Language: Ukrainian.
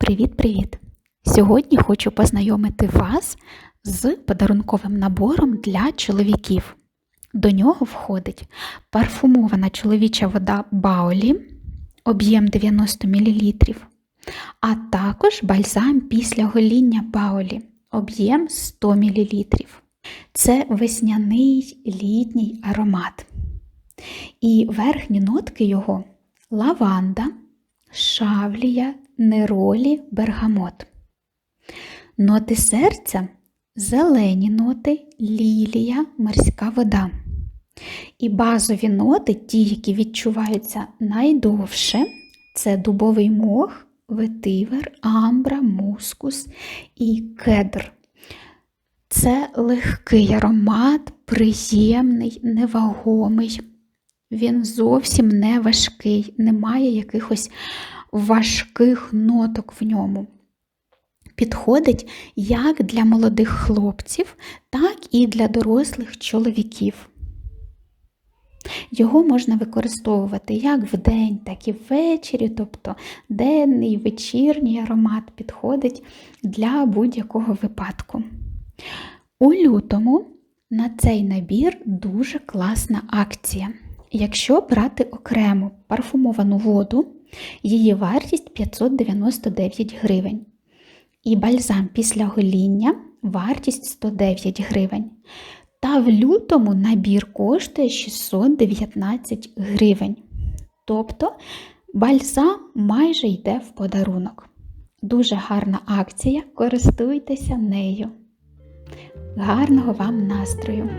Привіт-привіт! Сьогодні хочу познайомити вас з подарунковим набором для чоловіків. До нього входить парфумована чоловіча вода Баолі, об'єм 90 мл, а також бальзам після гоління Баолі, об'єм 100 мл. Це весняний літній аромат. І верхні нотки його лаванда, шавлія, неролі, бергамот. Ноти серця зелені ноти, лілія, морська вода. І базові ноти, ті, які відчуваються найдовше, це дубовий мох, ветивер, амбра, мускус і кедр. Це легкий аромат, приємний, невагомий. Він зовсім не важкий, немає якихось важких ноток в ньому. Підходить як для молодих хлопців, так і для дорослих чоловіків. Його можна використовувати як вдень, так і ввечері, тобто денний, вечірній аромат підходить для будь-якого випадку. У лютому на цей набір дуже класна акція. Якщо брати окремо парфумовану воду, її вартість 599 гривень. І бальзам після гоління вартість 109 гривень. Та в лютому набір коштує 619 гривень. Тобто бальзам майже йде в подарунок. Дуже гарна акція, користуйтеся нею. Гарного вам настрою!